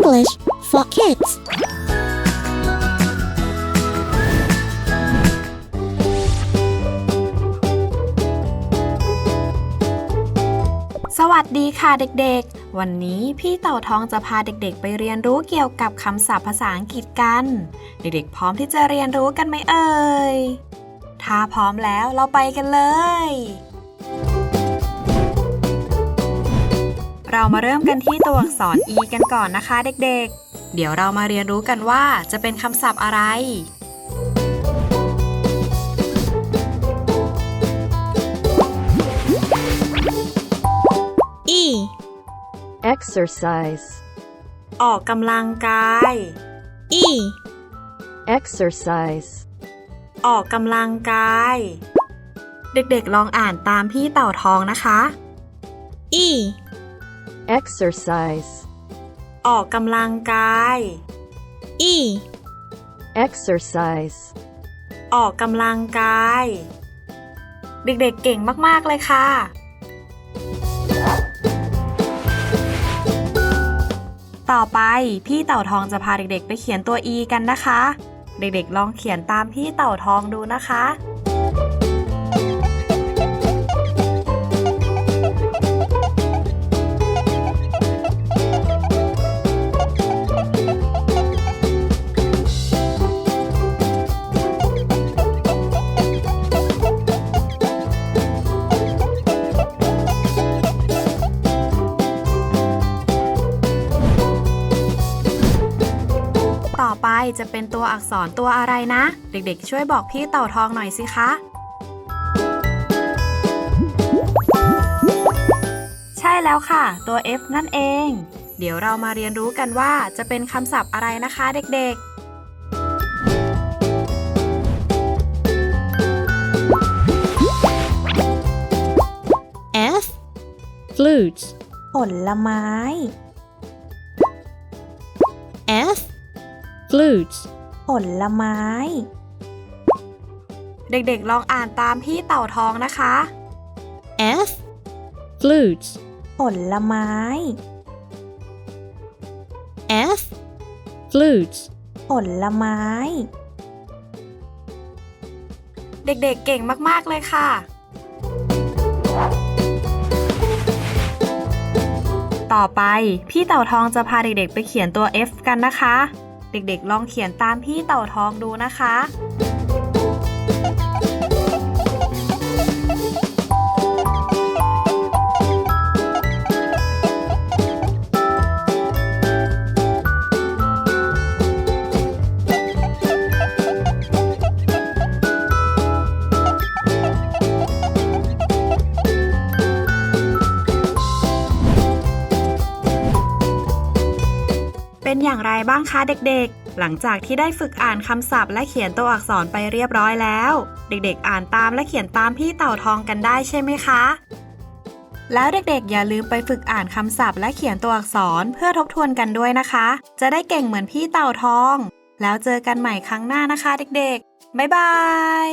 English for kids. สวัสดีค่ะเด็กๆ วันนี้พี่เต่าทองจะพาเด็กๆ ไปเรียนรู้เกี่ยวกับคำศัพท์ภาษาอังกฤษกัน เด็กๆ พร้อมที่จะเรียนรู้กันไหมเอ่ย ถ้าพร้อมแล้วเราไปกันเลย เรามาเริ่มกันที่ตัวอักษร e กันก่อนนะคะเด็กๆ เดี๋ยวเรามาเรียนรู้กันว่าจะเป็นคำศัพท์อะไร E. exercise ออกกำลังกาย E. exercise ออกกำลังกาย เด็กๆลองอ่านตามพี่เต่าทองนะคะ E. exercise ออกกำลังกาย E. exercise ออกกำลังกาย เด็กๆเก่งมากๆเลยค่ะ ต่อไปพี่เต่าทองจะพาเด็กๆ ไปเขียนตัว e กันนะคะ เด็กๆลองเขียนตามพี่เต่าทองดูนะคะ อไปจะเป็นตัวอักษรตัวอะไรนะ เด็กๆ ช่วยบอกพี่เต่าทองหน่อยสิคะ ใช่แล้วค่ะ ตัว F นั่นเอง เดี๋ยวเรามาเรียนรู้กันว่าจะเป็นคำศัพท์อะไรนะคะเด็กๆ F. Flute. ผลไม้ F. Flute. ผลไม้ เด็กๆ ลองอ่านตามพี่เต่าทองนะคะ F. Flute. ผลไม้ F. Flute. ผลไม้ เด็กๆ เก่งมากๆ เลยค่ะ ต่อไปพี่เต่าทองจะพาเด็กๆ ไปเขียนตัว F กันนะคะ เด็กๆ ลองเขียนตามพี่เต่าทองดูนะคะ เป็นอย่างไรบ้างคะเด็กๆ หลังจากที่ได้ฝึกอ่านคำศัพท์ และเขียนตัวอักษรไปเรียบร้อยแล้ว เด็กๆ อ่านตามและเขียนตามพี่เต่าทองกันได้ใช่ไหมคะ แล้วเด็กๆ อย่าลืมไปฝึกอ่านคำศัพท์ และเขียนตัวอักษรเพื่อทบทวนกันด้วยนะคะ จะได้เก่งเหมือนพี่เต่าทอง แล้วเจอกันใหม่ครั้งหน้านะคะ เด็กๆ บ๊ายบาย